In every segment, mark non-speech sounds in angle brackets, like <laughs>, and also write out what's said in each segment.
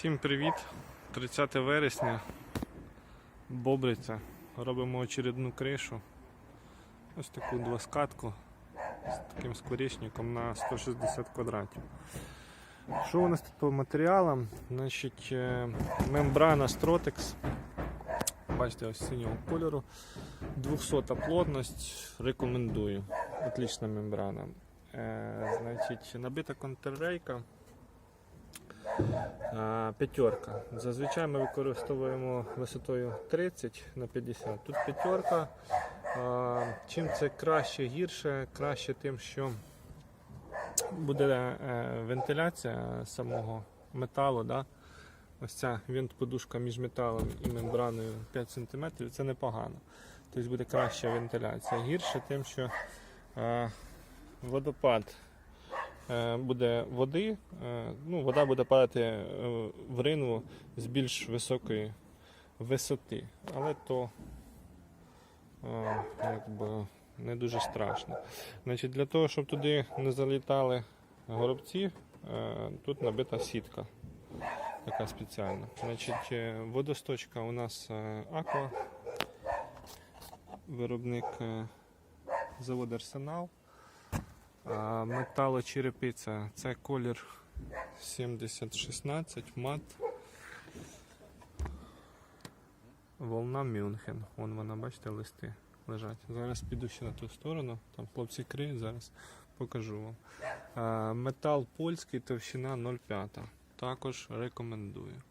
Всім привіт! 30 вересня. Бобриця. Робимо очередну кришу. Ось таку двоскатку з таким скворечником на 160 квадратів. Що у нас тут по матеріалам? Значить, е, мембрана Strotex. Бачите, ось синього кольору. 200 плотність. Рекомендую. Отлічна мембрана. Е, значить, набита контррейка. П'ятерка. Зазвичай ми використовуємо висотою 30 на 50. Тут п'ятерка. Чим це краще, гірше? Краще тим, що буде е, вентиляція самого металу. Да? Ось ця вент-подушка між металом і мембраною 5 см, це непогано. Тобто буде краща вентиляція. Гірше тим, що е, водопад буде води, е, ну, вода буде падати е, в ринву з більш високої висоти. Але то е, якби, не дуже страшно. Значить, для того, щоб туди не залітали горобці, е, тут набита сітка. Така спеціальна. Значить, е, водосточка у нас е, Аква, виробник е, завод Арсенал. Металочерепиця це колір 7016 мат. Волна Мюнхен. Вон вона, бачите, листи лежать. Зараз піду ще на ту сторону, там хлопці криють, зараз покажу вам. Метал польський, товщина 0,5. Також рекомендую.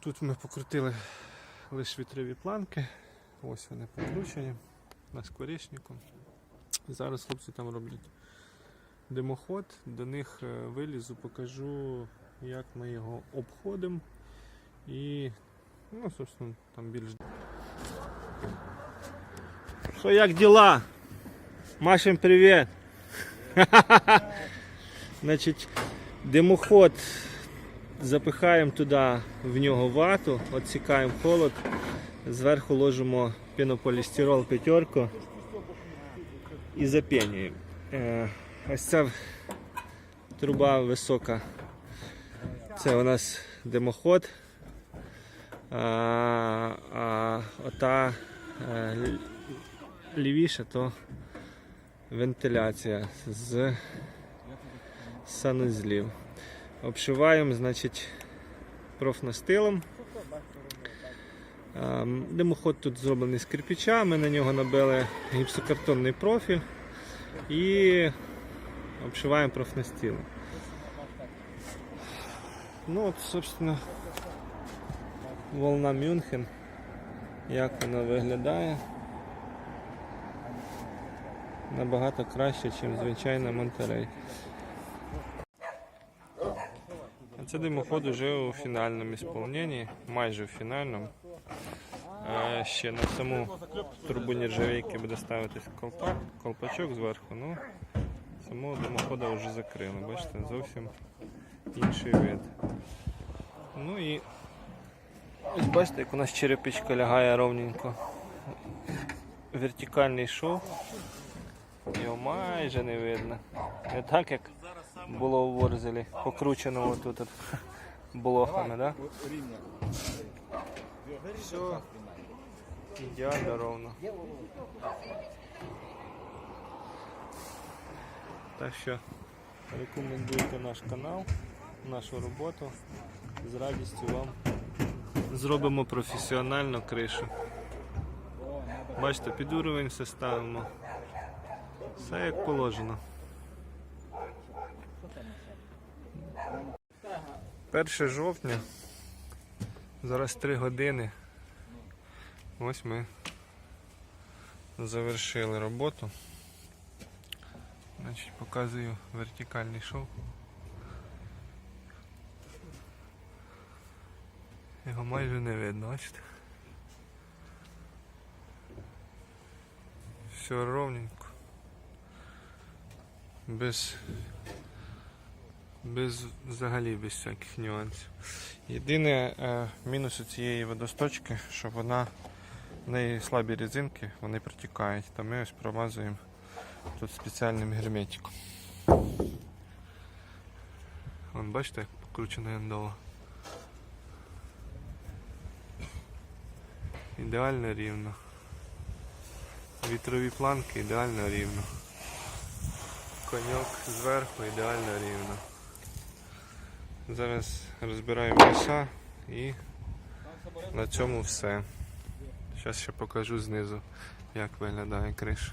Тут ми покрутили лише вітрові планки. Ось вони покручені на скворечнику. Зараз хлопці там роблять димоход, до них е, вилізу, покажу, як ми його обходимо. І, ну, собственно, там більш. Що як діла? Машем привіт! <laughs> Значить, димоход запихаємо туди в нього вату, відсікаємо холод, зверху ложимо пінополістирол п'ятерку і запінюємо. Е, Ось ця труба висока. Це у нас димоход. А, а ота е, лівіша то вентиляція з санузлів. Обшиваємо, значить, профнастилом. Ем, Димоход тут зроблений з кирпича, ми на нього набили гіпсокартонний профіль і обшиваємо профнастилом. Ну от, собственно, волна Мюнхен. Як вона виглядає. Набагато краще, ніж звичайна Монтерей. А Це димоход уже у фінальному ісполненні, майже у фінальному. Ще на саму трубу нержавейки буде ставитись колпак, колпачок зверху. Ну, самого димохода вже закрили. Бачите, зовсім інший вид. Ну і ось бачите, як у нас черепичка лягає ровненько. Вертикальний шов. Його майже не видно. Не так як було у Ворзелі, покручено тут <laughs> блохами, да? Все ідеально ровно. Так що рекомендуйте наш канал, нашу роботу. З радістю вам зробимо професіональну кришу. Бачите, під уровень все ставимо. Все як положено. 1 жовтня. Зараз 3 години. Ось ми завершили роботу. Значить, показую вертикальний шов. Його майже не видно, бачите? Все ровненько. Без без взагалі без всяких нюансів. Єдине е, мінус у цієї водосточки, що вона в неї слабі резинки, вони протікають. То ми ось промазуємо тут спеціальним герметиком. Вон бачите, як вкручена ендова. Ідеально рівно. Вітрові планки ідеально рівно. Коньок зверху ідеально рівно. Зараз розбираємо м'яса і на цьому все. Зараз ще покажу знизу, як виглядає криша.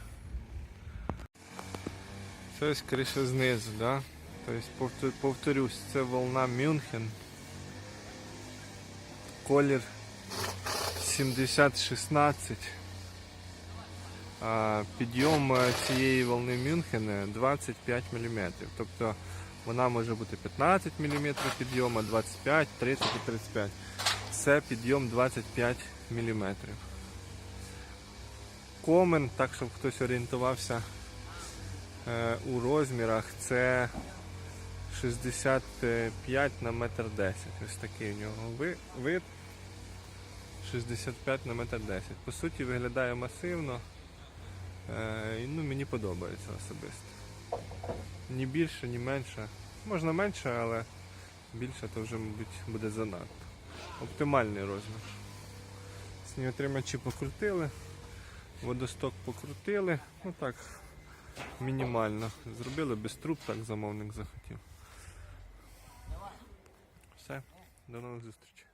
Це ось криша знизу, да? Тобто, повторюсь, це волна Мюнхен. Колір 7016. Підйом е, цієї волни Мюнхена 25 мм. Тобто вона може бути 15 мм підйому, 25, 30 і 35. Це підйом 25 мм. Комен, так щоб хтось орієнтувався е, у розмірах, це 65 на метр 10. Ось такий у нього вид. 65 на метр 10. По суті, виглядає масивно. Е, ну, мені подобається особисто. Ні більше, ні менше. Можна менше, але більше то вже, мабуть, буде занадто. Оптимальний розмір. Сніготримачі покрутили, водосток покрутили. Ну так, мінімально. Зробили без труб, так замовник захотів. Все, до нових зустрічей.